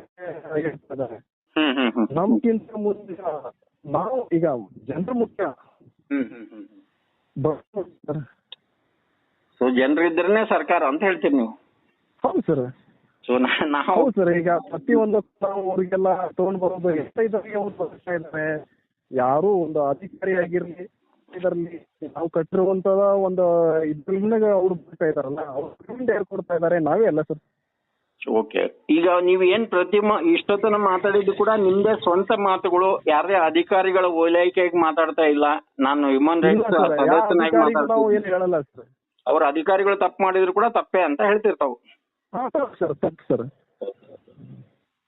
ಹೇಳ್ತಾ ಇದ್ದಾರೆ. ನಮ್ಗಿಂತ ಮುಂದೆ ನಾವು ಈಗ ಜನರು ಮುಖ್ಯ. ಹ್ಮ್ ಹ್ಮ್ ಹ್ಮ್ ಬ- ಸೊ ಜನರಿದ್ರೇನೆ ಸರ್ಕಾರ ಅಂತ ಹೇಳ್ತೀರಿ ನೀವು? ಹೌದು ಸರ್. ಸೊ ನಾವು ಹೌದು ಸರ್ ಈಗ ಪ್ರತಿಯೊಂದು ನಾವು ಅವ್ರಿಗೆಲ್ಲ ತಗೊಂಡ್ ಬರೋದು ಎಷ್ಟೈದರಿಗೆ ಅವ್ರು ಬರ್ತಾ ಇದ್ದಾರೆ. ಯಾರು ಒಂದು ಅಧಿಕಾರಿ ಆಗಿರ್ಲಿ ಇದರಲ್ಲಿ ನಾವು ಕಟ್ಟಿರುವಂತ ಒಂದು ಇದ್ರಿಂದ ಅವ್ರು ಬರ್ತಾ ಇದಾರಲ್ಲ ಅವ್ರಿಂದ ಹೇಳ್ಕೊಡ್ತಾ ಕೊಡ್ತಾ ಇದಾರೆ ನಾವೇ ಅಲ್ಲ ಸರ್. ಓಕೆ ಈಗ ನೀವು ಏನ್ ಪ್ರತಿಮ ಇಷ್ಟೊತ್ತನ ಮಾತಾಡಿದ್ದು ಕೂಡ ನಿಮ್ದೇ ಸ್ವಂತ ಮಾತುಗಳು ಯಾರದೇ ಅಧಿಕಾರಿಗಳ ಓಲೈಕೆಗೆ ಮಾತಾಡ್ತಾ ಇಲ್ಲ. ನಾನು ಹ್ಯೂಮನ್ ರೈಟ್ಸ್ ಸದಸ್ಯನಾಗಿ ಮಾತಾಡ್ತೀನಿ. ಅವ್ರ ಅಧಿಕಾರಿಗಳು ತಪ್ಪು ಮಾಡಿದ್ರು ಕೂಡ ತಪ್ಪೇ ಅಂತ ಹೇಳ್ತಿರ್ತಾವು.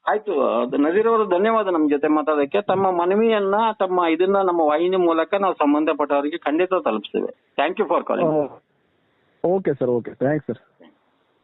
ಆಯ್ತು ಅದು ನಜೀರ್ ಅವರು ಧನ್ಯವಾದ ನಮ್ಮ ಜೊತೆ ಮಾತಾಡೋದಕ್ಕೆ. ತಮ್ಮ ಮನವಿಯನ್ನ ತಮ್ಮ ಇದನ್ನ ನಮ್ಮ ವಾಹಿನಿ ಮೂಲಕ ನಾವು ಸಂಬಂಧಪಟ್ಟವರಿಗೆ ಖಂಡಿತ ತಲುಪಿಸ್ತೇವೆ. Thank you for calling okay sir okay. Thanks sir